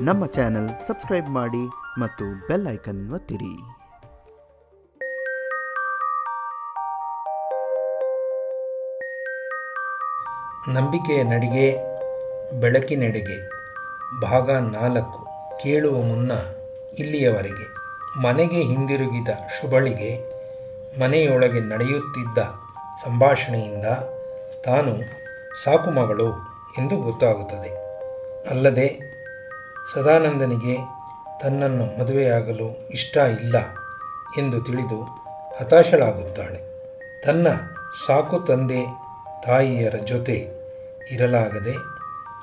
ನಮ್ಮ channel subscribe ಮಾಡಿ ಮತ್ತು ಬೆಲ್ ಐಕನ್ ಒತ್ತಿರಿ. ನಂಬಿಕೆಯ ನಡಿಗೆ, ಬೆಳಕಿನೆಡೆಗೆ, ಭಾಗ ನಾಲ್ಕು, ಕೇಳುವ ಮುನ್ನ ಇಲ್ಲಿಯವರೆಗೆ. ಮನೆಗೆ ಹಿಂದಿರುಗಿದ ಶುಭಳಿಗೆ ಮನೆಯೊಳಗೆ ನಡೆಯುತ್ತಿದ್ದ ಸಂಭಾಷಣೆಯಿಂದ ತಾನು ಸಾಕು ಮಗಳು ಎಂದು ಗೊತ್ತಾಗುತ್ತದೆ. ಅಲ್ಲದೆ ಸದಾನಂದನಿಗೆ ತನ್ನನ್ನು ಮದುವೆಯಾಗಲು ಇಷ್ಟ ಇಲ್ಲ ಎಂದು ತಿಳಿದು ಹತಾಶಳಾಗುತ್ತಾಳೆ. ತನ್ನ ಸಾಕು ತಂದೆ ತಾಯಿಯರ ಜೊತೆ ಇರಲಾಗದೆ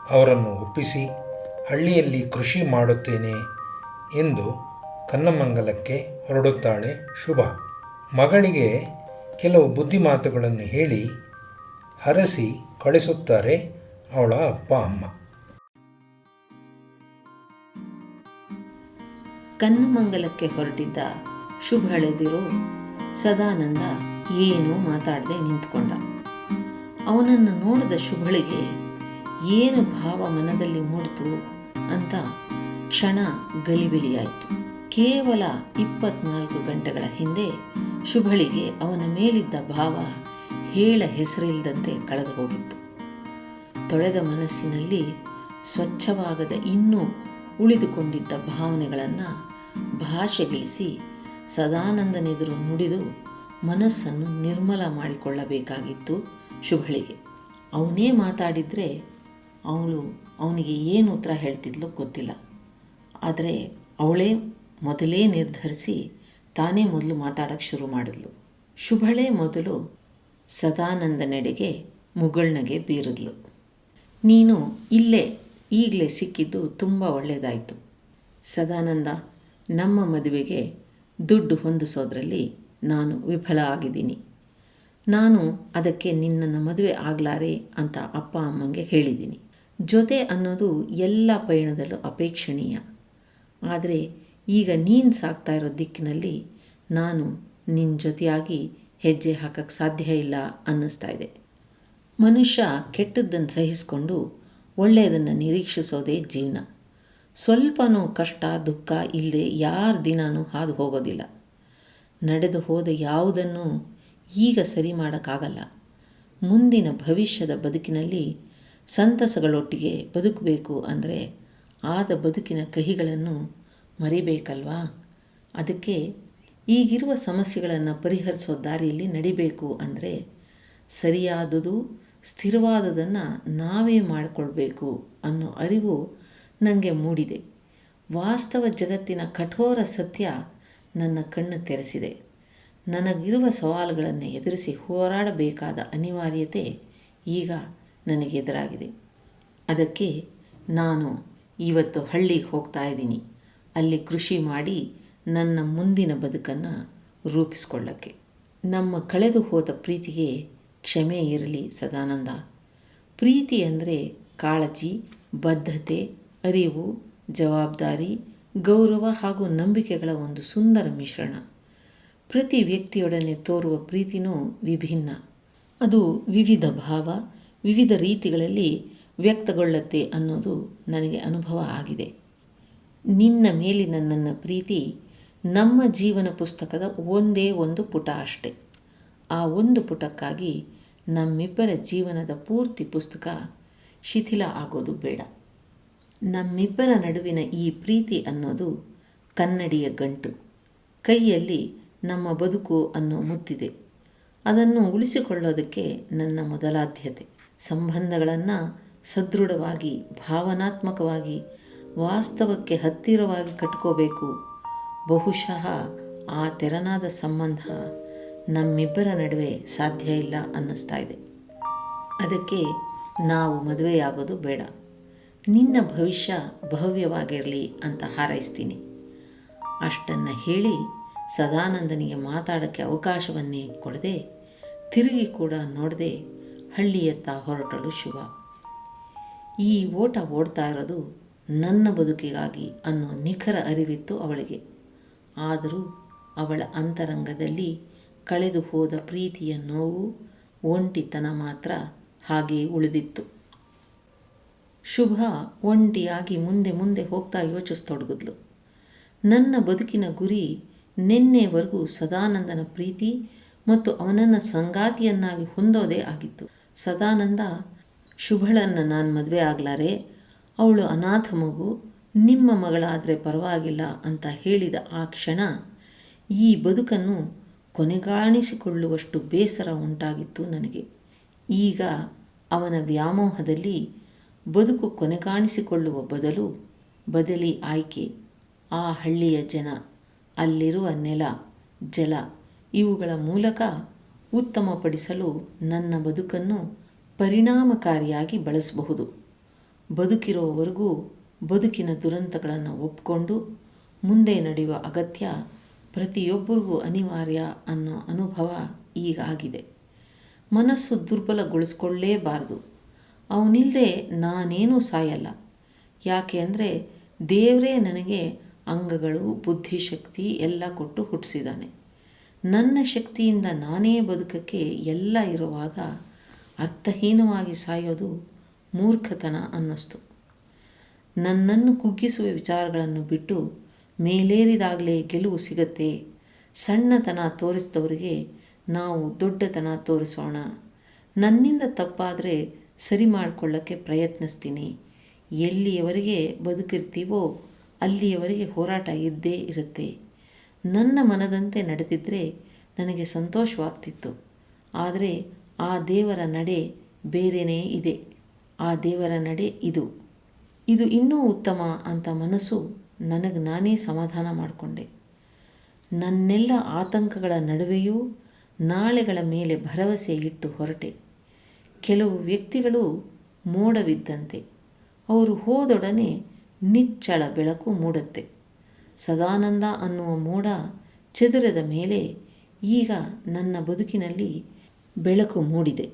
ಅವರನ್ನು ಒಪ್ಪಿಸಿ ಹಳ್ಳಿಯಲ್ಲಿ ಕೃಷಿ ಮಾಡುತ್ತೇನೆ ಎಂದು ಕನ್ನಮಂಗಲಕ್ಕೆ ಹೊರಡುತ್ತಾಳೆ ಶುಭ. ಮಗಳಿಗೆ ಕೆಲವು ಬುದ್ಧಿಮಾತುಗಳನ್ನು ಹೇಳಿ ಹರಸಿ ಕಳಿಸುತ್ತಾರೆ ಅವಳ ಅಪ್ಪ ಅಮ್ಮ. ಕನ್ನಮಂಗಲಕ್ಕೆ ಹೊರಟಿದ್ದ ಶುಭ ಹಳೆದಿರೋ ಸದಾನಂದ ಏನೂ ಮಾತಾಡದೆ ನಿಂತ್ಕೊಂಡ. ಅವನನ್ನು ನೋಡಿದ ಶುಭಳಿಗೆ ಏನು ಭಾವ ಮನದಲ್ಲಿ ಮೂಡಿತು ಅಂತ ಕ್ಷಣ ಗಲಿಬಿಲಿಯಾಯಿತು. ಕೇವಲ ಇಪ್ಪತ್ನಾಲ್ಕು ಗಂಟೆಗಳ ಹಿಂದೆ ಶುಭಳಿಗೆ ಅವನ ಮೇಲಿದ್ದ ಭಾವ ಹೇಳ ಹೆಸರಿಲ್ಲದಂತೆ ಕಳೆದು ಹೋಗಿತ್ತು. ತೊಳೆದ ಮನಸ್ಸಿನಲ್ಲಿ ಸ್ವಚ್ಛವಾಗದ ಇನ್ನೂ ಉಳಿದುಕೊಂಡಿದ್ದ ಭಾವನೆಗಳನ್ನು ಭಾಷೆಗಿಳಿಸಿ ಸದಾನಂದನೆದುರು ನುಡಿದು ಮನಸ್ಸನ್ನು ನಿರ್ಮಲ ಮಾಡಿಕೊಳ್ಳಬೇಕಾಗಿತ್ತು ಶುಭಳಿಗೆ. ಅವನೇ ಮಾತಾಡಿದರೆ ಅವಳು ಅವನಿಗೆ ಏನು ಉತ್ತರ ಹೇಳ್ತಿದ್ಲೋ ಗೊತ್ತಿಲ್ಲ. ಆದರೆ ಅವಳೇ ಮೊದಲೇ ನಿರ್ಧರಿಸಿ ತಾನೇ ಮೊದಲು ಮಾತಾಡೋಕ್ಕೆ ಶುರು ಮಾಡಿದ್ಲು. ಶುಭಳೇ ಮೊದಲು ಸದಾನಂದನೆಡೆಗೆ ಮುಗುಳ್ನಗೆ ಬೀರಿದ್ಲು. ನೀನು ಇಲ್ಲೇ ಈಗಲೇ ಸಿಕ್ಕಿದ್ದು ತುಂಬ ಒಳ್ಳೆಯದಾಯಿತು ಸದಾನಂದ ನಮ್ಮ ಮದುವೆಗೆ ದುಡ್ಡು ಹೊಂದಿಸೋದ್ರಲ್ಲಿ ನಾನು ವಿಫಲ ಆಗಿದ್ದೀನಿ. ನಾನು ಅದಕ್ಕೆ ನಿನ್ನನ್ನು ಮದುವೆ ಆಗಲಾರೆ ಅಂತ ಅಪ್ಪ ಅಮ್ಮಂಗೆ ಹೇಳಿದ್ದೀನಿ. ಜೊತೆ ಅನ್ನೋದು ಎಲ್ಲ ಪಯಣದಲ್ಲೂ ಅಪೇಕ್ಷಣೀಯ. ಆದರೆ ಈಗ ನೀನು ಸಾಕ್ತಾ ಇರೋ ದಿಕ್ಕಿನಲ್ಲಿ ನಾನು ನಿನ್ನ ಜೊತೆಯಾಗಿ ಹೆಜ್ಜೆ ಹಾಕಕ್ಕೆ ಸಾಧ್ಯ ಇಲ್ಲ ಅನ್ನಿಸ್ತಾ ಇದೆ. ಮನುಷ್ಯ ಕೆಟ್ಟದ್ದನ್ನು ಸಹಿಸಿಕೊಂಡು ಒಳ್ಳೆಯದನ್ನು ನಿರೀಕ್ಷಿಸೋದೇ ಜೀವನ. ಸ್ವಲ್ಪನೂ ಕಷ್ಟ, ದುಃಖ ಇಲ್ಲದೆ ಯಾರ ದಿನಾನೂ ಹಾದು ಹೋಗೋದಿಲ್ಲ. ನಡೆದು ಹೋದ ಯಾವುದನ್ನು ಈಗ ಸರಿ ಮಾಡೋಕ್ಕಾಗಲ್ಲ. ಮುಂದಿನ ಭವಿಷ್ಯದ ಬದುಕಿನಲ್ಲಿ ಸಂತಸಗಳೊಟ್ಟಿಗೆ ಬದುಕಬೇಕು ಅಂದರೆ ಆದ ಬದುಕಿನ ಕಹಿಗಳನ್ನು ಮರಿಬೇಕಲ್ವಾ? ಅದಕ್ಕೆ ಈಗಿರುವ ಸಮಸ್ಯೆಗಳನ್ನು ಪರಿಹರಿಸೋ ದಾರಿಯಲ್ಲಿ ನಡಿಬೇಕು ಅಂದರೆ ಸರಿಯಾದುದು, ಸ್ಥಿರವಾದುದನ್ನು ನಾವೇ ಮಾಡಿಕೊಳ್ಬೇಕು ಅನ್ನೋ ಅರಿವು ನನಗೆ ಮೂಡಿದೆ. ವಾಸ್ತವ ಜಗತ್ತಿನ ಕಠೋರ ಸತ್ಯ ನನ್ನ ಕಣ್ಣು ತೆರೆಸಿದೆ. ನನಗಿರುವ ಸವಾಲುಗಳನ್ನು ಎದುರಿಸಿ ಹೋರಾಡಬೇಕಾದ ಅನಿವಾರ್ಯತೆ ಈಗ ನನಗೆ ಎದುರಾಗಿದೆ. ಅದಕ್ಕೆ ನಾನು ಇವತ್ತು ಹಳ್ಳಿಗೆ ಹೋಗ್ತಾ ಇದ್ದೀನಿ. ಅಲ್ಲಿ ಕೃಷಿ ಮಾಡಿ ನನ್ನ ಮುಂದಿನ ಬದುಕನ್ನು ರೂಪಿಸ್ಕೊಳ್ಳೋಕ್ಕೆ. ನಮ್ಮ ಕಳೆದು ಹೋದ ಪ್ರೀತಿಗೆ ಕ್ಷಮೆ ಇರಲಿ ಸದಾನಂದ. ಪ್ರೀತಿ ಅಂದರೆ ಕಾಳಜಿ, ಬದ್ಧತೆ ಅರಿವು, ಜವಾಬ್ದಾರಿ, ಗೌರವ ಹಾಗೂ ನಂಬಿಕೆಗಳ ಒಂದು ಸುಂದರ ಮಿಶ್ರಣ. ಪ್ರತಿ ವ್ಯಕ್ತಿಯೊಡನೆ ತೋರುವ ಪ್ರೀತಿನೂ ವಿಭಿನ್ನ. ಅದು ವಿವಿಧ ಭಾವ, ವಿವಿಧ ರೀತಿಗಳಲ್ಲಿ ವ್ಯಕ್ತಗೊಳ್ಳುತ್ತೆ ಅನ್ನೋದು ನನಗೆ ಅನುಭವ ಆಗಿದೆ. ನಿನ್ನ ಮೇಲಿನ ನನ್ನ ಪ್ರೀತಿ ನಮ್ಮ ಜೀವನ ಪುಸ್ತಕದ ಒಂದೇ ಒಂದು ಪುಟ ಅಷ್ಟೆ. ಆ ಒಂದು ಪುಟಕ್ಕಾಗಿ ನಮ್ಮಿಬ್ಬರ ಜೀವನದ ಪೂರ್ತಿ ಪುಸ್ತಕ ಶಿಥಿಲ ಆಗೋದು ಬೇಡ. ನಮ್ಮಿಬ್ಬರ ನಡುವಿನ ಈ ಪ್ರೀತಿ ಅನ್ನೋದು ಕನ್ನಡಿಯ ಗಂಟು. ಕೈಯಲ್ಲಿ ನಮ್ಮ ಬದುಕು ಅನ್ನೋ ಮುತ್ತಿದೆ. ಅದನ್ನು ಉಳಿಸಿಕೊಳ್ಳೋದಕ್ಕೆ ನನ್ನ ಮೊದಲಾದ್ಯತೆ. ಸಂಬಂಧಗಳನ್ನು ಸದೃಢವಾಗಿ, ಭಾವನಾತ್ಮಕವಾಗಿ, ವಾಸ್ತವಕ್ಕೆ ಹತ್ತಿರವಾಗಿ ಕಟ್ಕೋಬೇಕು. ಬಹುಶಃ ಆ ತೆರನಾದ ಸಂಬಂಧ ನಮ್ಮಿಬ್ಬರ ನಡುವೆ ಸಾಧ್ಯ ಇಲ್ಲ ಅನ್ನಿಸ್ತಾ ಇದೆ. ಅದಕ್ಕೆ ನಾವು ಮದುವೆಯಾಗೋದು ಬೇಡ. ನಿನ್ನ ಭವಿಷ್ಯ ಭವ್ಯವಾಗಿರಲಿ ಅಂತ ಹಾರೈಸ್ತೀನಿ. ಅಷ್ಟನ್ನು ಹೇಳಿ ಸದಾನಂದನಿಗೆ ಮಾತಾಡೋಕ್ಕೆ ಅವಕಾಶವನ್ನೇ ಕೊಡದೆ ತಿರುಗಿ ಕೂಡ ನೋಡದೆ ಹಳ್ಳಿಯತ್ತ ಹೊರಟಳು ಶುಭ ಈ ಓಟ ಓಡ್ತಾ ಇರೋದು ನನ್ನ ಬದುಕಿಗಾಗಿ ಅನ್ನೋ ನಿಖರ ಅರಿವಿತ್ತು ಅವಳಿಗೆ. ಆದರೂ ಅವಳ ಅಂತರಂಗದಲ್ಲಿ ಕಳೆದು ಹೋದ ಪ್ರೀತಿಯ ನೋವು, ಒಂಟಿತನ ಮಾತ್ರ ಹಾಗೆಯೇ ಉಳಿದಿತ್ತು. ಶುಭ ಒಂಟಿಯಾಗಿ ಮುಂದೆ ಮುಂದೆ ಹೋಗ್ತಾ ಯೋಚಿಸ್ತೊಡಗಿದ್ಲು ನನ್ನ ಬದುಕಿನ ಗುರಿ ನಿನ್ನೆವರೆಗೂ ಸದಾನಂದನ ಪ್ರೀತಿ ಮತ್ತು ಅವನನ್ನು ಸಂಗಾತಿಯನ್ನಾಗಿ ಹೊಂದೋದೇ ಆಗಿತ್ತು. ಸದಾನಂದ, ಶುಭಳನ್ನು ನಾನು ಮದುವೆ ಆಗ್ಲಾರೆ, ಅವಳು ಅನಾಥ ಮಗು, ನಿಮ್ಮ ಮಗಳಾದರೆ ಪರವಾಗಿಲ್ಲ ಅಂತ ಹೇಳಿದ ಆ ಕ್ಷಣ ಈ ಬದುಕನ್ನು ಕೊನೆಗಾಣಿಸಿಕೊಳ್ಳುವಷ್ಟು ಬೇಸರ ಉಂಟಾಗಿತ್ತು ನನಗೆ. ಈಗ ಅವನ ವ್ಯಾಮೋಹದಲ್ಲಿ ಬದುಕು ಕೊನೆಗಾಣಿಸಿಕೊಳ್ಳುವ ಬದಲು ಬದಲಿ ಆಯ್ಕೆ. ಆ ಹಳ್ಳಿಯ ಜನ, ಅಲ್ಲಿರುವ ನೆಲ, ಜಲ, ಇವುಗಳ ಮೂಲಕ ಉತ್ತಮಪಡಿಸಲು ನನ್ನ ಬದುಕನ್ನು ಪರಿಣಾಮಕಾರಿಯಾಗಿ ಬಳಸಬಹುದು. ಬದುಕಿರೋವರೆಗೂ ಬದುಕಿನ ದುರಂತಗಳನ್ನು ಒಪ್ಪಿಕೊಂಡು ಮುಂದೆ ನಡೆಯುವ ಅಗತ್ಯ ಪ್ರತಿಯೊಬ್ಬರಿಗೂ ಅನಿವಾರ್ಯ ಅನ್ನೋ ಅನುಭವ ಈಗ ಆಗಿದೆ ಮನಸ್ಸು ದುರ್ಬಲಗೊಳಿಸ್ಕೊಳ್ಳೇಬಾರ್ದು. ಅವನಿಲ್ಲದೆ ನಾನೇನೂ ಸಾಯಲ್ಲ. ಯಾಕೆ ಅಂದರೆ ದೇವರೇ ನನಗೆ ಅಂಗಗಳು, ಬುದ್ಧಿಶಕ್ತಿ ಎಲ್ಲ ಕೊಟ್ಟು ಹುಟ್ಟಿಸಿದ್ದಾನೆ ನನ್ನ ಶಕ್ತಿಯಿಂದ ನಾನೇ ಬದುಕಕ್ಕೆ ಎಲ್ಲ ಇರುವಾಗ ಅರ್ಥಹೀನವಾಗಿ ಸಾಯೋದು ಮೂರ್ಖತನ ಅನ್ನಿಸ್ತು. ನನ್ನನ್ನು ಕುಗ್ಗಿಸುವ ವಿಚಾರಗಳನ್ನು ಬಿಟ್ಟು ಮೇಲೇರಿದಾಗಲೇ ಗೆಲುವು ಸಿಗತ್ತೆ. ಸಣ್ಣತನ ತೋರಿಸಿದವರಿಗೆ ನಾವು ದೊಡ್ಡತನ ತೋರಿಸೋಣ. ನನ್ನಿಂದ ತಪ್ಪಾದರೆ ಸರಿ ಮಾಡಿಕೊಳ್ಳೋಕ್ಕೆ ಪ್ರಯತ್ನಿಸ್ತೀನಿ. ಎಲ್ಲಿಯವರೆಗೆ ಬದುಕಿರ್ತೀವೋ ಅಲ್ಲಿಯವರೆಗೆ ಹೋರಾಟ ಇದ್ದೇ ಇರುತ್ತೆ. ನನ್ನ ಮನದಂತೆ ನಡೆದಿದ್ದರೆ ನನಗೆ ಸಂತೋಷವಾಗ್ತಿತ್ತು. ಆದರೆ ಆ ದೇವರ ನಡೆ ಬೇರೆಯೇ ಇದೆ. ಆ ದೇವರ ನಡೆ ಇದು. ಇದು ಇನ್ನೂ ಉತ್ತಮ ಅಂತ ಮನಸ್ಸು ನನಗೆ ನಾನೇ ಸಮಾಧಾನ ಮಾಡಿಕೊಂಡೆ. ನನ್ನೆಲ್ಲ ಆತಂಕಗಳ ನಡುವೆಯೂ ನಾಳೆಗಳ ಮೇಲೆ ಭರವಸೆ ಇಟ್ಟು ಹೊರಟೆ. ಕೆಲವು ವ್ಯಕ್ತಿಗಳು ಮೋಡವಿದ್ದಂತೆ. ಅವರು ಹೋದೊಡನೆ ನಿಚ್ಚಳ ಬೆಳಕು ಮೂಡುತ್ತೆ. ಸದಾನಂದ ಅನ್ನುವ ಮೋಡ ಚದುರದ ಮೇಲೆ ಈಗ ನನ್ನ ಬದುಕಿನಲ್ಲಿ ಬೆಳಕು ಮೂಡಿದೆ.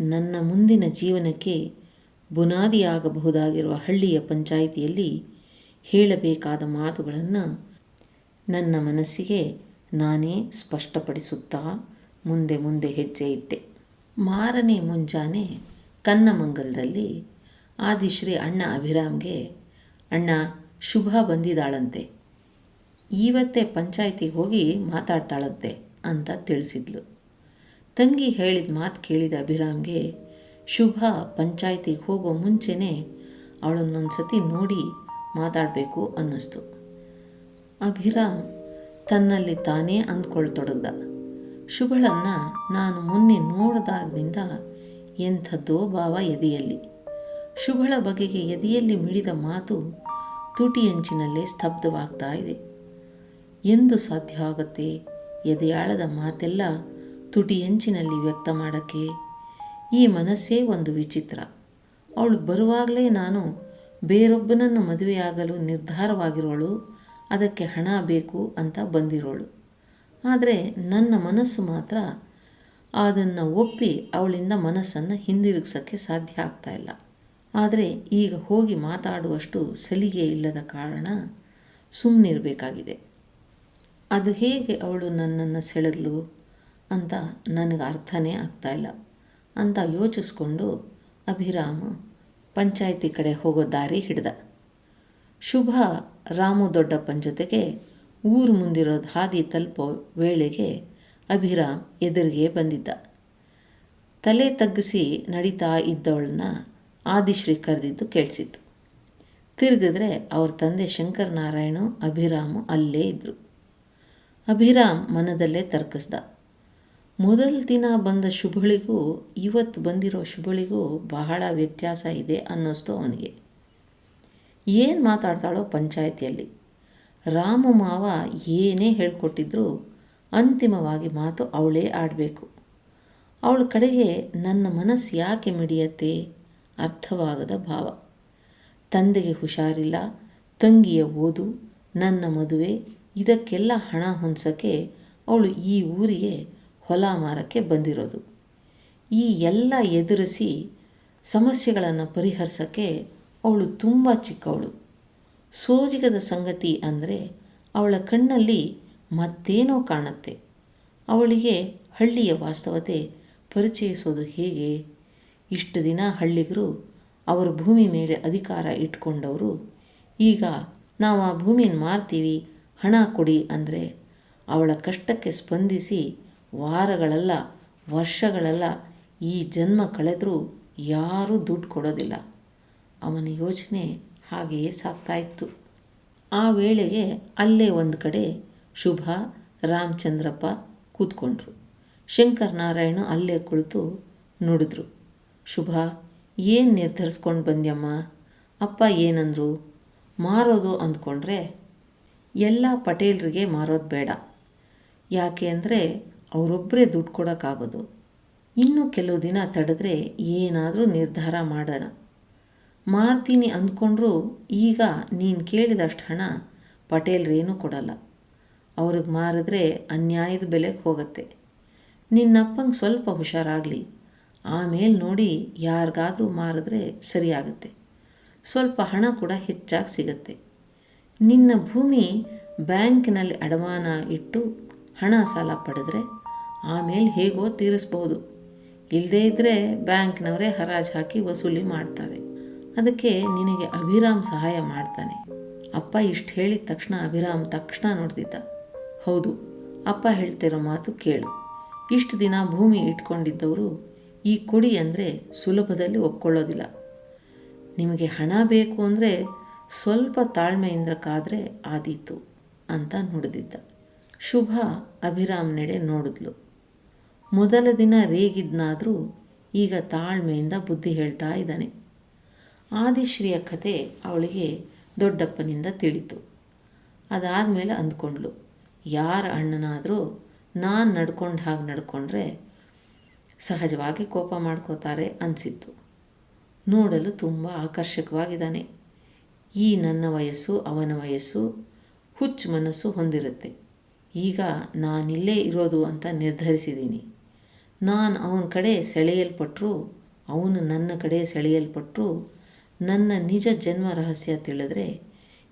ನನ್ನ ಮುಂದಿನ ಜೀವನಕ್ಕೆ ಬುನಾದಿಯಾಗಬಹುದಾಗಿರುವ ಹಳ್ಳಿಯ ಪಂಚಾಯಿತಿಯಲ್ಲಿ ಹೇಳಬೇಕಾದ ಮಾತುಗಳನ್ನು ನನ್ನ ಮನಸ್ಸಿಗೆ ನಾನೇ ಸ್ಪಷ್ಟಪಡಿಸುತ್ತಾ ಮುಂದೆ ಮುಂದೆ ಹೆಜ್ಜೆ ಇಟ್ಟೆ. ಮಾರನೇ ಮುಂಜಾನೆ ಕನ್ನಮಂಗಲದಲ್ಲಿ ಆದಿಶ್ರೀ ಅಣ್ಣ ಅಭಿರಾಮ್ಗೆ, ಅಣ್ಣ, ಶುಭ ಬಂದಿದ್ದಾಳಂತೆ. ಇವತ್ತೇ ಪಂಚಾಯಿತಿಗೆ ಹೋಗಿ ಮಾತಾಡ್ತಾಳಂತೆ ಅಂತ ತಿಳಿಸಿದ್ಲು. ತಂಗಿ ಹೇಳಿದ ಮಾತು ಕೇಳಿದ ಅಭಿರಾಮ್ಗೆ, ಶುಭ ಪಂಚಾಯಿತಿಗೆ ಹೋಗೋ ಮುಂಚೆನೇ ಅವಳನ್ನೊಂದು ಸತಿ ನೋಡಿ ಮಾತಾಡಬೇಕು ಅನ್ನಿಸ್ತು. ಅಭಿರಾಮ್ ತನ್ನಲ್ಲಿ ತಾನೇ ಅಂದ್ಕೊಳ್ತೊಡಗ್ದ ಶುಭಳನ್ನು ನಾನು ಮೊನ್ನೆ ನೋಡಿದಾಗದಿಂದ ಎಂಥದ್ದೋ ಭಾವ ಎದೆಯಲ್ಲಿ. ಶುಭಳ ಬಗೆಗೆ ಎದೆಯಲ್ಲಿ ಮಿಡಿದ ಮಾತು ತುಟಿಯಂಚಿನಲ್ಲೇ ಸ್ತಬ್ಧವಾಗ್ತಾ ಇದೆ. ಎಂದು ಸಾಧ್ಯ ಆಗುತ್ತೆ ಎದೆಯಾಳದ ಮಾತೆಲ್ಲ ತುಟಿಯಂಚಿನಲ್ಲಿ ವ್ಯಕ್ತ ಮಾಡೋಕ್ಕೆ? ಈ ಮನಸ್ಸೇ ಒಂದು ವಿಚಿತ್ರ. ಅವಳು ಬರುವಾಗಲೇ ನಾನು ಬೇರೊಬ್ಬನನ್ನು ಮದುವೆಯಾಗಲು ನಿರ್ಧಾರವಾಗಿರೋಳು, ಅದಕ್ಕೆ ಹಣ ಬೇಕು ಅಂತ ಬಂದಿರೋಳು. ಆದರೆ ನನ್ನ ಮನಸ್ಸು ಮಾತ್ರ ಅದನ್ನು ಒಪ್ಪಿ ಅವಳಿಂದ ಮನಸ್ಸನ್ನು ಹಿಂದಿರುಗಿಸೋಕ್ಕೆ ಸಾಧ್ಯ ಆಗ್ತಾ ಇಲ್ಲ. ಆದರೆ ಈಗ ಹೋಗಿ ಮಾತಾಡುವಷ್ಟು ಸಲಿಗೆ ಇಲ್ಲದ ಕಾರಣ ಸುಮ್ಮನಿರಬೇಕಾಗಿದೆ ಅದು ಹೇಗೆ ಅವಳು ನನ್ನನ್ನು ಸೆಳೆದ್ಲು ಅಂತ ನನಗೆ ಅರ್ಥನೇ ಆಗ್ತಾ ಇಲ್ಲ ಅಂತ ಯೋಚಿಸ್ಕೊಂಡು ಅಭಿರಾಮ ಪಂಚಾಯಿತಿ ಕಡೆ ಹೋಗೋ ದಾರಿ ಹಿಡ್ದ. ಶುಭ ರಾಮು ದೊಡ್ಡಪ್ಪನ ಜೊತೆಗೆ ಊರು ಮುಂದಿರೋ ಹಾದಿ ತಲುಪೋ ವೇಳೆಗೆ ಅಭಿರಾಮ್ ಎದುರಿಗೆ ಬಂದಿದ್ದ. ತಲೆ ತಗ್ಗಿಸಿ ನಡೀತಾ ಇದ್ದವಳನ್ನ ಆದಿಶ್ರೀ ಕರೆದಿದ್ದು ಕೇಳಿಸಿತ್ತು. ತಿರುಗಿದ್ರೆ ಅವ್ರ ತಂದೆ ಶಂಕರನಾರಾಯಣ ಅಭಿರಾಮು ಅಲ್ಲೇ ಇದ್ದರು ಅಭಿರಾಮ್ ಮನದಲ್ಲೇ ತರ್ಕಿಸ್ದ. ಮೊದಲ ದಿನ ಬಂದ ಶುಭಳಿಗೂ ಇವತ್ತು ಬಂದಿರೋ ಶುಭಳಿಗೂ ಬಹಳ ವ್ಯತ್ಯಾಸ ಇದೆ ಅನ್ನಿಸ್ತು ಅವನಿಗೆ. ಏನು ಮಾತಾಡ್ತಾಳೋ ಪಂಚಾಯಿತಿಯಲ್ಲಿ. ರಾಮು ಮಾವ ಏನೇ ಹೇಳ್ಕೊಟ್ಟಿದ್ರು ಅಂತಿಮವಾಗಿ ಮಾತು ಅವಳೇ ಆಡಬೇಕು. ಅವಳ ಕಡೆಗೆ ನನ್ನ ಮನಸ್ಸು ಯಾಕೆ ಮಿಡಿಯತ್ತೆ? ಅರ್ಥವಾಗದ ಭಾವ. ತಂದೆಗೆ ಹುಷಾರಿಲ್ಲ, ತಂಗಿಯ ಓದು, ನನ್ನ ಮದುವೆ, ಇದಕ್ಕೆಲ್ಲ ಹಣ ಹೊಂದ್ಸೋಕ್ಕೆ ಅವಳು ಈ ಊರಿಗೆ ಹೊಲ ಮಾರಕ್ಕೆ ಬಂದಿರೋದು. ಈ ಎಲ್ಲ ಎದುರಿಸಿ ಸಮಸ್ಯೆಗಳನ್ನು ಪರಿಹರಿಸೋಕ್ಕೆ ಅವಳು ತುಂಬ ಚಿಕ್ಕವಳು. ಸೋಜಿಗದ ಸಂಗತಿ ಅಂದರೆ ಅವಳ ಕಣ್ಣಲ್ಲಿ ಮತ್ತೇನೋ ಕಾಣುತ್ತೆ. ಅವಳಿಗೆ ಹಳ್ಳಿಯ ವಾಸ್ತವತೆ ಪರಿಚಯಿಸೋದು ಹೇಗೆ? ಇಷ್ಟು ದಿನ ಹಳ್ಳಿಗರು ಅವರ ಭೂಮಿ ಮೇಲೆ ಅಧಿಕಾರ ಇಟ್ಕೊಂಡವರು. ಈಗ ನಾವು ಆ ಭೂಮಿನ ಮಾರ್ತೀವಿ, ಹಣ ಕೊಡಿ ಅಂದರೆ ಅವಳ ಕಷ್ಟಕ್ಕೆ ಸ್ಪಂದಿಸಿ ವಾರಗಳಲ್ಲ, ವರ್ಷಗಳಲ್ಲ ಈ ಜನ್ಮ ಕಳೆದರೂ ಯಾರೂ ದುಡ್ಡು ಕೊಡೋದಿಲ್ಲ. ಅವನ ಯೋಚನೆ ಹಾಗೆಯೇ ಸಾಗ್ತಾಯಿತ್ತು ಆ ವೇಳೆಗೆ ಅಲ್ಲೇ ಒಂದು ಕಡೆ ಶುಭ, ರಾಮಚಂದ್ರಪ್ಪ ಕೂತ್ಕೊಂಡ್ರು. ಶಂಕರನಾರಾಯಣ ಅಲ್ಲೇ ಕುಳಿತು ನುಡಿದ್ರು. ಶುಭ, ಏನು ನಿರ್ಧರಿಸ್ಕೊಂಡು ಬಂದ್ಯಮ್ಮ? ಅಪ್ಪ ಏನಂದರು? ಮಾರೋದು ಅಂದ್ಕೊಂಡ್ರೆ, ಎಲ್ಲ ಪಟೇಲರಿಗೆ ಮಾರೋದು ಬೇಡ. ಯಾಕೆ ಅಂದರೆ ಅವರೊಬ್ಬರೇ ದುಡ್ಡು ಕೊಡೋಕ್ಕಾಗೋದು. ಇನ್ನೂ ಕೆಲವು ದಿನ ತಡೆದ್ರೆ ಏನಾದರೂ ನಿರ್ಧಾರ ಮಾಡೋಣ. ಮಾರ್ತೀನಿ ಅಂದ್ಕೊಂಡ್ರೂ ಈಗ ನೀನು ಕೇಳಿದಷ್ಟು ಹಣ ಪಟೇಲ್ರೇನೂ ಕೊಡಲ್ಲ. ಅವ್ರಿಗೆ ಮಾರಿದ್ರೆ ಅನ್ಯಾಯದ ಬೆಲೆಗೆ ಹೋಗುತ್ತೆ. ನಿನ್ನಪ್ಪಂಗೆ ಸ್ವಲ್ಪ ಹುಷಾರಾಗಲಿ. ಆಮೇಲೆ ನೋಡಿ ಯಾರಿಗಾದರೂ ಮಾರಿದ್ರೆ ಸರಿಯಾಗುತ್ತೆ. ಸ್ವಲ್ಪ ಹಣ ಕೂಡ ಹೆಚ್ಚಾಗಿ ಸಿಗುತ್ತೆ. ನಿನ್ನ ಭೂಮಿ ಬ್ಯಾಂಕ್ನಲ್ಲಿ ಅಡಮಾನ ಇಟ್ಟು ಹಣ ಸಾಲ ಪಡೆದ್ರೆ ಆಮೇಲೆ ಹೇಗೋ ತೀರಿಸ್ಬೋದು. ಇಲ್ಲದೇ ಇದ್ದರೆ ಬ್ಯಾಂಕ್ನವರೇ ಹರಾಜು ಹಾಕಿ ವಸೂಲಿ ಮಾಡ್ತಾರೆ. ಅದಕ್ಕೆ ನಿನಗೆ ಅಭಿರಾಮ್ ಸಹಾಯ ಮಾಡ್ತಾನೆ. ಅಪ್ಪ ಇಷ್ಟು ಹೇಳಿದ ತಕ್ಷಣ ಅಭಿರಾಮ್ ತಕ್ಷಣ ನೋಡ್ತಿದ್ದ ಹೌದು, ಅಪ್ಪ ಹೇಳ್ತಿರೋ ಮಾತು ಕೇಳು. ಇಷ್ಟು ದಿನ ಭೂಮಿ ಇಟ್ಕೊಂಡಿದ್ದವರು ಈ ಕೊಡಿ ಅಂದರೆ ಸುಲಭದಲ್ಲಿ ಒಪ್ಕೊಳ್ಳೋದಿಲ್ಲ. ನಿಮಗೆ ಹಣ ಬೇಕು ಅಂದರೆ ಸ್ವಲ್ಪ ತಾಳ್ಮೆಯಿಂದ ಕಾದರೆ ಆದೀತು ಅಂತ ನುಡಿದಿದ್ದ. ಶುಭ ಅಭಿರಾಮ್ ನೆಡೆ ನೋಡಿದ್ಲು. ಮೊದಲ ದಿನ ರೇಗಿದ್ನಾದರೂ ಈಗ ತಾಳ್ಮೆಯಿಂದ ಬುದ್ಧಿ ಹೇಳ್ತಾ ಇದ್ದಾನೆ. ಆದಿಶ್ರೀಯ ಕತೆ ಅವಳಿಗೆ ದೊಡ್ಡಪ್ಪನಿಂದ ತಿಳಿತು. ಅದಾದಮೇಲೆ ಅಂದ್ಕೊಂಡ್ಳು, ಯಾರ ಅಣ್ಣನಾದರೂ ನಾನು ನಡ್ಕೊಂಡು ಹಾಗೆ ನಡ್ಕೊಂಡ್ರೆ ಸಹಜವಾಗಿ ಕೋಪ ಮಾಡ್ಕೋತಾರೆ ಅನಿಸಿತ್ತು. ನೋಡಲು ತುಂಬ ಆಕರ್ಷಕವಾಗಿದ್ದಾನೆ. ಈ ನನ್ನ ವಯಸ್ಸು, ಅವನ ವಯಸ್ಸು, ಹುಚ್ಚು ಮನಸ್ಸು ಹೊಂದಿರುತ್ತೆ. ಈಗ ನಾನಿಲ್ಲೇ ಇರೋದು ಅಂತ ನಿರ್ಧರಿಸಿದ್ದೀನಿ ನಾನು ಅವನ ಕಡೆ ಸೆಳೆಯಲ್ಪಟ್ಟರು ಅವನು ನನ್ನ ಕಡೆ ಸೆಳೆಯಲ್ಪಟ್ಟರು ನನ್ನ ನಿಜ ಜನ್ಮ ರಹಸ್ಯ ತಿಳಿದ್ರೆ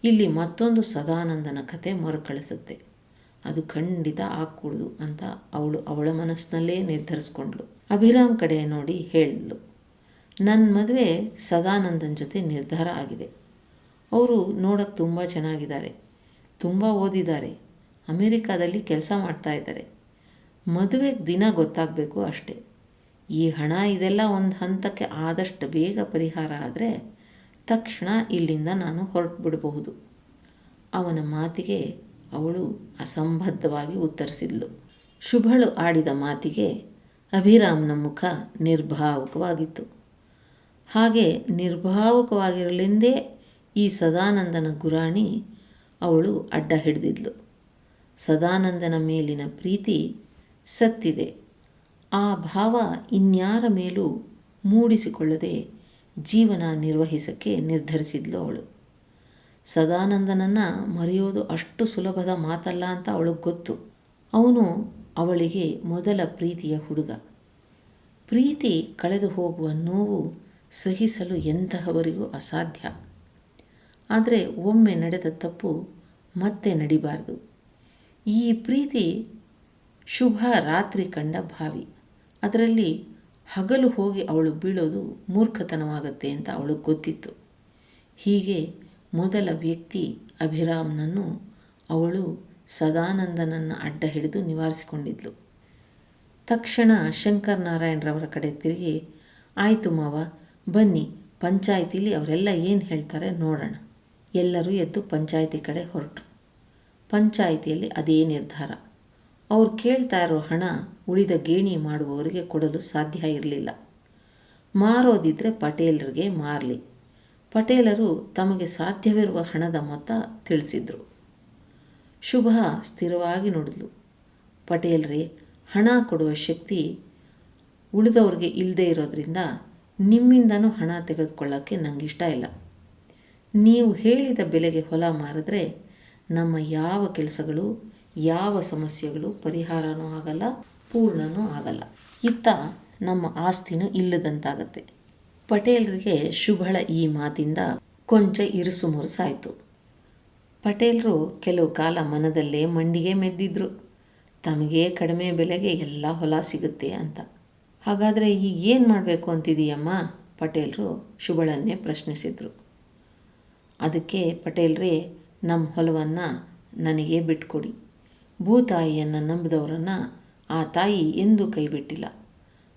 ಇಲ್ಲಿ ಮತ್ತೊಂದು ಸದಾನಂದನ ಕತೆ ಮರುಕಳಿಸುತ್ತೆ. ಅದು ಖಂಡಿತ ಆಗ್ಕೂಡ್ದು ಅಂತ ಅವಳು ಅವಳ ಮನಸ್ಸಿನಲ್ಲೇ ನಿರ್ಧರಿಸ್ಕೊಂಡ್ಳು. ಅಭಿರಾಮ್ ಕಡೆ ನೋಡಿ ಹೇಳಿದ್ಲು. ನನ್ನ ಮದುವೆ ಸದಾನಂದನ ಜೊತೆ ನಿರ್ಧಾರ ಆಗಿದೆ. ಅವರು ನೋಡೋಕ್ಕೆ ತುಂಬ ಚೆನ್ನಾಗಿದ್ದಾರೆ. ತುಂಬ ಓದಿದ್ದಾರೆ. ಅಮೇರಿಕಾದಲ್ಲಿ ಕೆಲಸ ಮಾಡ್ತಾ ಇದ್ದಾರೆ. ಮದುವೆಗೆ ದಿನ ಗೊತ್ತಾಗಬೇಕು ಅಷ್ಟೇ. ಈ ಹಣ ಇದೆಲ್ಲ ಒಂದು ಹಂತಕ್ಕೆ ಆದಷ್ಟು ಬೇಗ ಪರಿಹಾರ ಆದರೆ ತಕ್ಷಣ ಇಲ್ಲಿಂದ ನಾನು ಹೊರಟು ಬಿಡಬಹುದು ಅವನ ಮಾತಿಗೆ ಅವಳು ಅಸಂಬದ್ಧವಾಗಿ ಉತ್ತರಿಸಿದ್ಲು. ಶುಭಳು ಆಡಿದ ಮಾತಿಗೆ ಅಭಿರಾಮ್ನ ಮುಖ ನಿರ್ಭಾವಕವಾಗಿತ್ತು. ಹಾಗೆ ನಿರ್ಭಾವಕವಾಗಿರಲೆಂದೇ ಈ ಸದಾನಂದನ ಗುರಾಣಿ ಅವಳು ಅಡ್ಡ ಹಿಡಿದಿದ್ಲು. ಸದಾನಂದನ ಮೇಲಿನ ಪ್ರೀತಿ ಸತ್ತಿದೆ. ಆ ಭಾವ ಇನ್ಯಾರ ಮೇಲೂ ಮೂಡಿಸಿಕೊಳ್ಳದೆ ಜೀವನ ನಿರ್ವಹಿಸಕ್ಕೆ ನಿರ್ಧರಿಸಿದ್ಲು ಅವಳು. ಸದಾನಂದನನ್ನು ಮರೆಯೋದು ಅಷ್ಟು ಸುಲಭದ ಮಾತಲ್ಲ ಅಂತ ಅವಳಿಗೆ ಗೊತ್ತು. ಅವನು ಅವಳಿಗೆ ಮೊದಲ ಪ್ರೀತಿಯ ಹುಡುಗ. ಪ್ರೀತಿ ಕಳೆದು ಹೋಗುವ ನೋವು ಸಹಿಸಲು ಎಂತಹವರಿಗೂ ಅಸಾಧ್ಯ. ಆದರೆ ಒಮ್ಮೆ ನಡೆದ ತಪ್ಪು ಮತ್ತೆ ನಡಿಬಾರ್ದು. ಈ ಪ್ರೀತಿ ಶುಭ ರಾತ್ರಿ ಕಂಡ ಭಾವಿ. ಅದರಲ್ಲಿ ಹಗಲು ಹೋಗಿ ಅವಳು ಬೀಳೋದು ಮೂರ್ಖತನವಾಗತ್ತೆ ಅಂತ ಅವಳು ಗೊತ್ತಿತ್ತು. ಹೀಗೆ ಮೊದಲ ವ್ಯಕ್ತಿ ಅಭಿರಾಮ್ನನ್ನು ಅವಳು ಸದಾನಂದನನ್ನು ಅಡ್ಡ ಹಿಡಿದು ನಿವಾರಿಸಿಕೊಂಡಿದ್ಲು. ತಕ್ಷಣ ಶಂಕರ್ ನಾರಾಯಣರವರ ಕಡೆ ತಿರುಗಿ, ಆಯಿತು ಮಾವ, ಬನ್ನಿ, ಪಂಚಾಯಿತಿಲಿ ಅವರೆಲ್ಲ ಏನು ಹೇಳ್ತಾರೆ ನೋಡೋಣ. ಎಲ್ಲರೂ ಎದ್ದು ಪಂಚಾಯಿತಿ ಕಡೆ ಹೊರಟರು. ಪಂಚಾಯಿತಿಯಲ್ಲಿ ಅದೇ ನಿರ್ಧಾರ. ಅವ್ರು ಕೇಳ್ತಾ ಇರೋ ಹಣ ಉಳಿದ ಗೇಣಿ ಮಾಡುವವರಿಗೆ ಕೊಡಲು ಸಾಧ್ಯ ಇರಲಿಲ್ಲ. ಮಾರೋದಿದ್ರೆ ಪಟೇಲರಿಗೆ ಮಾರಲಿ. ಪಟೇಲರು ತಮಗೆ ಸಾಧ್ಯವಿರುವ ಹಣದ ಮೊತ್ತ ತಿಳಿಸಿದರು. ಶುಭ ಸ್ಥಿರವಾಗಿ ನೋಡಿದ್ಲು. ಪಟೇಲ್ರೇ, ಹಣ ಕೊಡುವ ಶಕ್ತಿ ಉಳಿದವ್ರಿಗೆ ಇಲ್ಲದೆ ಇರೋದ್ರಿಂದ ನಿಮ್ಮಿಂದನೂ ಹಣ ತೆಗೆದುಕೊಳ್ಳೋಕ್ಕೆ ನನಗಿಷ್ಟ ಇಲ್ಲ. ನೀವು ಹೇಳಿದ ಬೆಲೆಗೆ ಹೊಲ ಮಾರಿದ್ರೆ ನಮ್ಮ ಯಾವ ಕೆಲಸಗಳು ಯಾವ ಸಮಸ್ಯೆಗಳು ಪರಿಹಾರನೂ ಆಗಲ್ಲ, ಪೂರ್ಣನೂ ಆಗಲ್ಲ. ಇತ್ತ ನಮ್ಮ ಆಸ್ತಿನೂ ಇಲ್ಲದಂತಾಗತ್ತೆ. ಪಟೇಲರಿಗೆ ಶುಭಳ ಈ ಮಾತಿಂದ ಕೊಂಚ ಇರುಸು ಮುರುಸಾಯಿತು ಪಟೇಲರು ಕೆಲವು ಕಾಲ ಮನದಲ್ಲೇ ಮಂಡಿಗೆ ಮೆದ್ದಿದ್ರು. ತಮಗೆ ಕಡಿಮೆ ಬೆಲೆಗೆ ಎಲ್ಲ ಹೊಲ ಸಿಗುತ್ತೆ ಅಂತ. ಹಾಗಾದರೆ ಈಗ ಏನು ಮಾಡಬೇಕು ಅಂತಿದೀಯಮ್ಮ? ಪಟೇಲರು ಶುಭಳನ್ನೇ ಪ್ರಶ್ನಿಸಿದರು. ಅದಕ್ಕೆ ಪಟೇಲ್ರೇ ನಮ್ಮ ಹೊಲವನ್ನು ನನಗೆ ಬಿಟ್ಕೊಡಿ. ಭೂತಾಯಿಯನ್ನು ನಂಬಿದವರನ್ನು ಆ ತಾಯಿ ಎಂದೂ ಕೈಬಿಟ್ಟಿಲ್ಲ.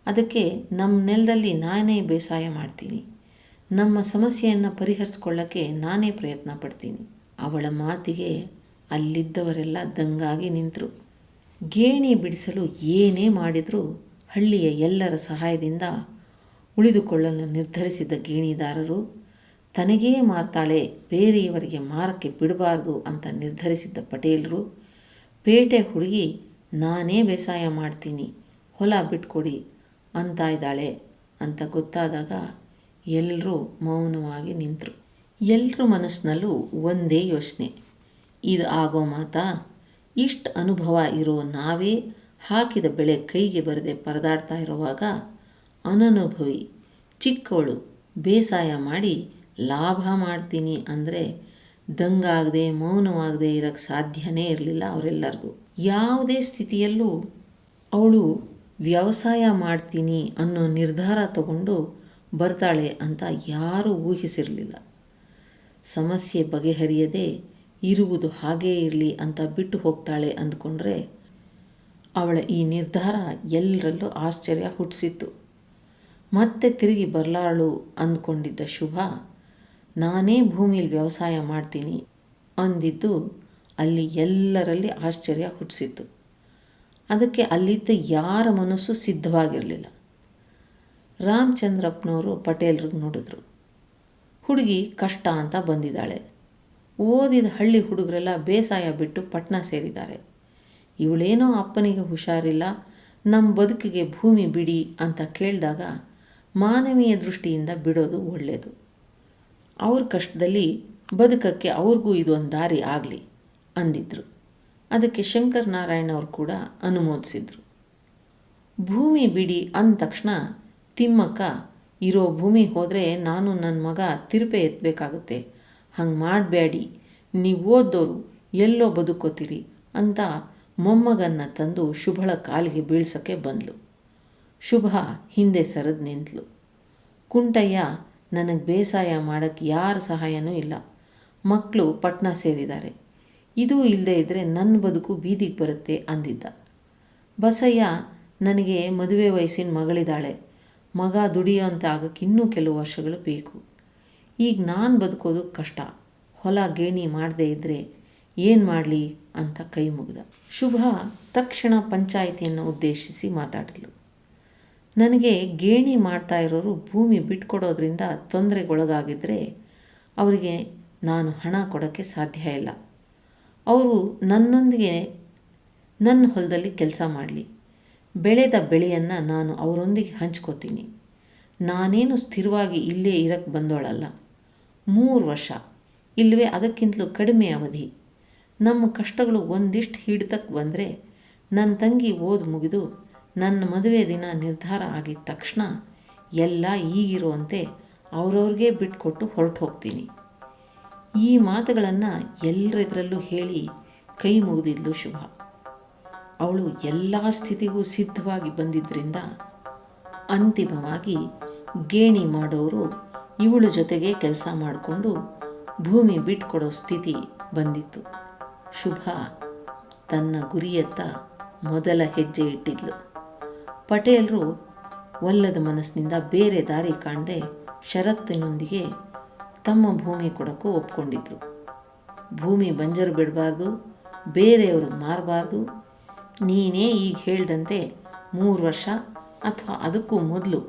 ಅದಕ್ಕೆ ನಮ್ಮ ನೆಲದಲ್ಲಿ ನಾನೇ ಬೇಸಾಯ ಮಾಡ್ತೀನಿ. ನಮ್ಮ ಸಮಸ್ಯೆಯನ್ನು ಪರಿಹರಿಸ್ಕೊಳ್ಳೋಕ್ಕೆ ನಾನೇ ಪ್ರಯತ್ನ ಪಡ್ತೀನಿ. ಅವಳ ಮಾತಿಗೆ ಅಲ್ಲಿದ್ದವರೆಲ್ಲ ದಂಗಾಗಿ ನಿಂತರು. ಗೇಣಿ ಬಿಡಿಸಲು ಏನೇ ಮಾಡಿದರೂ ಹಳ್ಳಿಯ ಎಲ್ಲರ ಸಹಾಯದಿಂದ ಉಳಿದುಕೊಳ್ಳಲು ನಿರ್ಧರಿಸಿದ ಗೇಣಿದಾರರು, ತನಗೇ ಮಾರ್ತಾಳೆ, ಬೇರೆಯವರಿಗೆ ಮಾರಕ್ಕೆ ಬಿಡಬಾರ್ದು ಅಂತ ನಿರ್ಧರಿಸಿದ್ದ ಪಟೇಲರು ಪೇಟೆ ಹುಡುಗಿ, ನಾನೇ ಬೇಸಾಯ ಮಾಡ್ತೀನಿ, ಹೊಲ ಬಿಟ್ಕೊಡಿ ಅಂತ ಇದ್ದಾಳೆ ಅಂತ ಗೊತ್ತಾದಾಗ ಎಲ್ಲರೂ ಮೌನವಾಗಿ ನಿಂತರು. ಎಲ್ಲರ ಮನಸ್ಸಿನಲ್ಲೂ ಒಂದೇ ಯೋಚನೆ. ಇದು ಆಗೋ ಮಾತಾ, ಇಷ್ಟು ಅನುಭವ ಇರೋ ನಾವೇ ಹಾಕಿದ ಬೆಳೆ ಕೈಗೆ ಬರದೆ ಪರದಾಡ್ತಾ ಇರುವಾಗ ಅನನುಭವಿ ಚಿಕ್ಕವಳು ಬೇಸಾಯ ಮಾಡಿ ಲಾಭ ಮಾಡ್ತೀನಿ ಅಂದರೆ ದಂಗಾಗದೆ, ಮೌನವಾಗದೆ ಇರೋಕ್ಕೆ ಸಾಧ್ಯನೇ ಇರಲಿಲ್ಲ ಅವರೆಲ್ಲರಿಗೂ. ಯಾವುದೇ ಸ್ಥಿತಿಯಲ್ಲೂ ಅವಳು ವ್ಯವಸಾಯ ಮಾಡ್ತೀನಿ ಅನ್ನೋ ನಿರ್ಧಾರ ತಗೊಂಡು ಬರ್ತಾಳೆ ಅಂತ ಯಾರೂ ಊಹಿಸಿರಲಿಲ್ಲ. ಸಮಸ್ಯೆ ಬಗೆಹರಿಯದೆ ಇರುವುದು ಹಾಗೇ ಇರಲಿ ಅಂತ ಬಿಟ್ಟು ಹೋಗ್ತಾಳೆ ಅಂದ್ಕೊಂಡ್ರೆ ಅವಳ ಈ ನಿರ್ಧಾರ ಎಲ್ಲರಲ್ಲೂ ಆಶ್ಚರ್ಯ ಹುಟ್ಟಿಸಿತ್ತು. ಮತ್ತೆ ತಿರುಗಿ ಬರಲಾಳು ಅಂದ್ಕೊಂಡಿದ್ದ ಶುಭ ನಾನೇ ಭೂಮಿಯಲ್ಲಿ ವ್ಯವಸಾಯ ಮಾಡ್ತೀನಿ ಅಂದಿದ್ದು ಅಲ್ಲಿ ಎಲ್ಲರಲ್ಲಿ ಆಶ್ಚರ್ಯ ಹುಟ್ಟಿಸಿತ್ತು ಅದಕ್ಕೆ ಅಲ್ಲಿದ್ದ ಯಾರ ಮನಸ್ಸು ಸಿದ್ಧವಾಗಿರಲಿಲ್ಲ. ರಾಮಚಂದ್ರಪ್ಪನವರು ಪಟೇಲ್ರಿಗೆ ನೋಡಿದ್ರು. ಹುಡುಗಿ ಕಷ್ಟ ಅಂತ ಬಂದಿದ್ದಾಳೆ. ಓದಿದ ಹಳ್ಳಿ ಹುಡುಗರೆಲ್ಲ ಬೇಸಾಯ ಬಿಟ್ಟು ಪಟ್ನ ಸೇರಿದ್ದಾರೆ. ಇವಳೇನೋ ಅಪ್ಪನಿಗೆ ಹುಷಾರಿಲ್ಲ ನಮ್ಮ ಬದುಕಿಗೆ ಭೂಮಿ ಬಿಡಿ ಅಂತ ಕೇಳಿದಾಗ ಮಾನವೀಯ ದೃಷ್ಟಿಯಿಂದ ಬಿಡೋದು ಒಳ್ಳೆಯದು ಅವ್ರ ಕಷ್ಟದಲ್ಲಿ ಬದುಕಕ್ಕೆ ಅವ್ರಿಗೂ ಇದೊಂದು ದಾರಿ ಆಗಲಿ ಅಂದಿದ್ರು. ಅದಕ್ಕೆ ಶಂಕರ್ ನಾರಾಯಣ ಅವರು ಕೂಡ ಅನುಮೋದಿಸಿದ್ರು. ಭೂಮಿ ಬಿಡಿ ಅಂದ ತಕ್ಷಣ ತಿಮ್ಮಕ್ಕ, ಇರೋ ಭೂಮಿ ಹೋದರೆ ನಾನು ನನ್ನ ಮಗ ತಿರುಪೆ ಎತ್ತಬೇಕಾಗುತ್ತೆ ಹಂಗೆ ಮಾಡಬೇಡಿ ನೀವು ಓದೋರು ಎಲ್ಲೋ ಬದುಕೋತೀರಿ ಅಂತ ಮೊಮ್ಮಗನ್ನ ತಂದು ಶುಭಳ ಕಾಲಿಗೆ ಬೀಳ್ಸೋಕ್ಕೆ ಬಂದಳು ಶುಭ ಹಿಂದೆ ಸರಿದು ನಿಂತಳು ಕುಂಟಯ್ಯ ನನಗೆ ಬೇಸಾಯ ಮಾಡೋಕ್ಕೆ ಯಾರ ಸಹಾಯನೂ ಇಲ್ಲ. ಮಕ್ಕಳು ಪಟ್ನ ಸೇರಿದ್ದಾರೆ. ಇದು ಇಲ್ಲದೇ ಇದ್ದರೆ ನನ್ನ ಬದುಕು ಬೀದಿಗೆ ಬರುತ್ತೆ ಅಂದಿದ್ದ. ಬಸಯ್ಯ, ನನಗೆ ಮದುವೆ ವಯಸ್ಸಿನ ಮಗಳಿದ್ದಾಳೆ ಮಗ ದುಡಿಯೋ ಅಂತ ಆಗಕ್ಕೆ ಇನ್ನೂ ಕೆಲವು ವರ್ಷಗಳು ಬೇಕು. ಈಗ ನಾನು ಬದುಕೋದು ಕಷ್ಟ. ಹೊಲ ಗೇಣಿ ಮಾಡದೇ ಇದ್ದರೆ ಏನು ಮಾಡಲಿ? ಅಂತ ಕೈ ಮುಗಿದ. ಶುಭ ತಕ್ಷಣ ಪಂಚಾಯಿತಿಯನ್ನು ಉದ್ದೇಶಿಸಿ ಮಾತಾಡಿದ್ಲು. ನನಗೆ ಗೇಣಿ ಮಾಡ್ತಾ ಇರೋರು ಭೂಮಿ ಬಿಟ್ಕೊಡೋದ್ರಿಂದ ತೊಂದರೆಗೊಳಗಾಗಿದ್ದರೆ ಅವರಿಗೆ ನಾನು ಹಣ ಕೊಡೋಕ್ಕೆ ಸಾಧ್ಯ ಇಲ್ಲ. ಅವರು ನನ್ನೊಂದಿಗೆ, ನನ್ನ ಹೊಲದಲ್ಲಿ ಕೆಲಸ ಮಾಡಲಿ. ಬೆಳೆದ ಬೆಳೆಯನ್ನು ನಾನು ಅವರೊಂದಿಗೆ ಹಂಚ್ಕೋತೀನಿ. ನಾನೇನು ಸ್ಥಿರವಾಗಿ ಇಲ್ಲೇ ಇರಕ್ಕೆ ಬಂದೋಳಲ್ಲ. ಮೂರು ವರ್ಷ ಇಲ್ಲವೇ ಅದಕ್ಕಿಂತಲೂ ಕಡಿಮೆ ಅವಧಿ. ನಮ್ಮ ಕಷ್ಟಗಳು ಒಂದಿಷ್ಟು ಹಿಡ್ತಕ್ಕೆ ಬಂದರೆ ನನ್ನ ತಂಗಿ ಓದು ಮುಗಿದು ನನ್ನ ಮದುವೆ ದಿನ ನಿರ್ಧಾರ ಆಗಿದ ತಕ್ಷಣ ಎಲ್ಲ ಈಗಿರುವಂತೆ ಅವ್ರವ್ರಿಗೆ ಬಿಟ್ಕೊಟ್ಟು ಹೊರಟು ಹೋಗ್ತೀನಿ. ಈ ಮಾತುಗಳನ್ನು ಎಲ್ಲರದ್ರಲ್ಲೂ ಹೇಳಿ ಕೈ ಮುಗಿದಿದ್ಲು ಶುಭ. ಅವಳು ಎಲ್ಲ ಸ್ಥಿತಿಗೂ ಸಿದ್ಧವಾಗಿ ಬಂದಿದ್ದರಿಂದ ಅಂತಿಮವಾಗಿ ಗೇಣಿ ಮಾಡೋರು ಇವಳು ಜೊತೆಗೆ ಕೆಲಸ ಮಾಡಿಕೊಂಡು ಭೂಮಿ ಬಿಟ್ಕೊಡೋ ಸ್ಥಿತಿ ಬಂದಿತ್ತು. ಶುಭ ತನ್ನ ಗುರಿಯತ್ತ ಮೊದಲ ಹೆಜ್ಜೆ ಇಟ್ಟಿದ್ಲು. ಪಟೇಲರು ಒಲ್ಲದ ಮನಸ್ಸಿನಿಂದ ಬೇರೆ ದಾರಿ ಕಾಣದೆ ಷರತ್ತಿನೊಂದಿಗೆ ತಮ್ಮ ಭೂಮಿ ಕೊಡೋಕ್ಕೂ ಒಪ್ಕೊಂಡಿದ್ರು. ಭೂಮಿ ಬಂಜರು ಬಿಡಬಾರ್ದು ಬೇರೆಯವ್ರಿಗೆ ಮಾರಬಾರ್ದು. ನೀನೇ ಈಗ ಹೇಳ್ದಂತೆ ಮೂರು ವರ್ಷ ಅಥವಾ ಅದಕ್ಕೂ ಮೊದಲು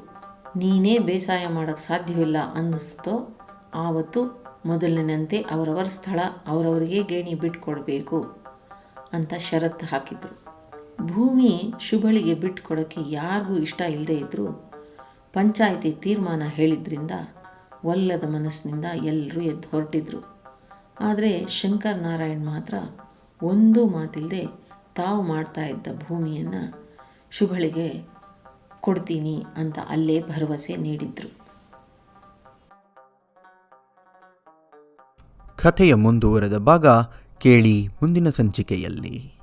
ನೀನೇ ಬೇಸಾಯ ಮಾಡೋಕ್ಕೆ ಸಾಧ್ಯವಿಲ್ಲ ಅನ್ನಿಸ್ತೋ ಆವತ್ತು ಮೊದಲಿನಂತೆ ಅವರವರ ಸ್ಥಳ ಅವರವರಿಗೆ ಗೇಣಿ ಬಿಟ್ಕೊಡ್ಬೇಕು ಅಂತ ಷರತ್ತು ಹಾಕಿದ್ರು. ಭೂಮಿ ಶುಭಳಿಗೆ ಬಿಟ್ಕೊಡೋಕ್ಕೆ ಯಾರಿಗೂ ಇಷ್ಟ ಇಲ್ಲದೇ ಇದ್ದರೂ ಪಂಚಾಯಿತಿ ತೀರ್ಮಾನ ಹೇಳಿದ್ರಿಂದ ಒಲ್ಲದ ಮನಸ್ಸಿನಿಂದ ಎಲ್ಲರೂ ಎದ್ದು ಹೊರಟಿದ್ರು. ಆದರೆ ಶಂಕರ್ ನಾರಾಯಣ್ ಮಾತ್ರ ಒಂದು ಮಾತಿಲ್ಲದೆ ತಾವು ಮಾಡ್ತಾ ಇದ್ದ ಭೂಮಿಯನ್ನು ಶುಭಳಿಗೆ ಕೊಡ್ತೀನಿ ಅಂತ ಅಲ್ಲೇ ಭರವಸೆ ನೀಡಿದರು. ಕಥೆಯ ಮುಂದುವರೆದ ಭಾಗ ಕೇಳಿ ಮುಂದಿನ ಸಂಚಿಕೆಯಲ್ಲಿ.